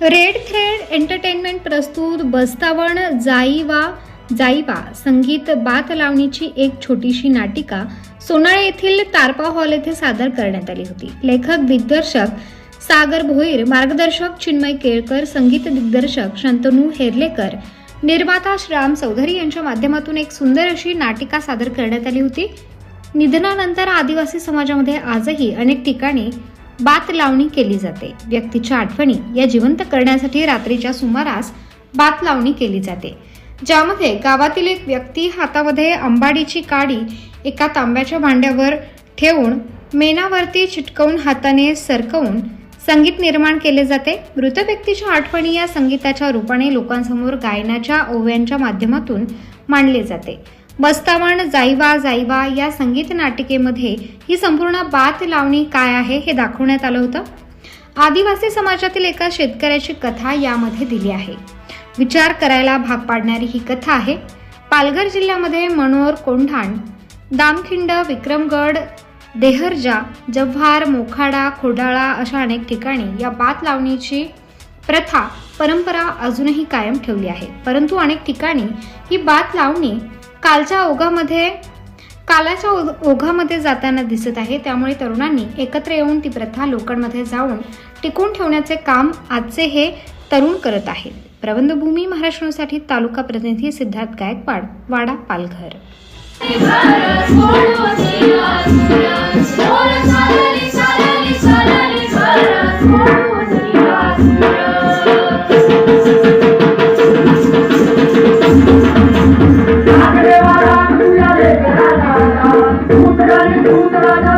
Red thread entertainment प्रस्तुत बस्तावण जाईवा जाईवा संगीत बात लावणीची एक छोटीशी नाटिका सोनाळे येथील तारपा हॉल येथे सादर करण्यात आली होती. लेखक दिग्दर्शक सागर भोईर मार्गदर्शक चिन्मय केळकर संगीत दिग्दर्शक शंतनू हेर्लेकर निर्माता श्राम चौधरी यांच्या माध्यमातून एक सुंदर अशी नाटिका सादर करण्यात आली होती. निधनानंतर आदिवासी समाजामध्ये आजही अनेक ठिकाणी बात लावणी केली जाते. व्यक्तीच्या आठवणी या जिवंत करण्यासाठी रात्रीच्या सुमारास बात लावणी केली जाते. ज्यामध्ये गावातील एक व्यक्ती हातामध्ये अंबाडीची काडी एका तांब्याच्या भांड्यावर ठेवून मेणावरती चिटकवून हाताने सरकवून संगीत निर्माण केले जाते. मृत व्यक्तीच्या आठवणी या संगीताच्या रूपाने लोकांसमोर गायनाच्या ओव्यांच्या माध्यमातून मांडले जाते. बस्तावण जाईवा जाईवा या संगीत नाटिकेमध्ये ही संपूर्ण बात लावणी काय आहे हे दाखवण्यात आलं होतं. आदिवासी समाजातील एका शेतकऱ्याची कथा यामध्ये दिली आहे. विचार करायला भाग पाडणारी ही कथा आहे. पालघर जिल्ह्यामध्ये मनोहर कोंढाण दामखिंड विक्रमगड देहरजा जव्हार मोखाडा खोडाळा अशा अनेक ठिकाणी या बात लावणीची प्रथा परंपरा अजूनही कायम ठेवली आहे. परंतु अनेक ठिकाणी ही बात लावणी कालच्या ओघामध्ये कालाच्या ओ- ओघामध्ये जाताना दिसत आहे. त्यामुळे तरुणांनी एकत्र येऊन ती प्रथा लोकांमध्ये जाऊन टिकून ठेवण्याचे काम आजचे हे तरुण करत आहेत. प्रबंधभूमी महाराष्ट्रासाठी तालुका प्रतिनिधी सिद्धार्थ गायकवाड वाडा पालघर. Yeah.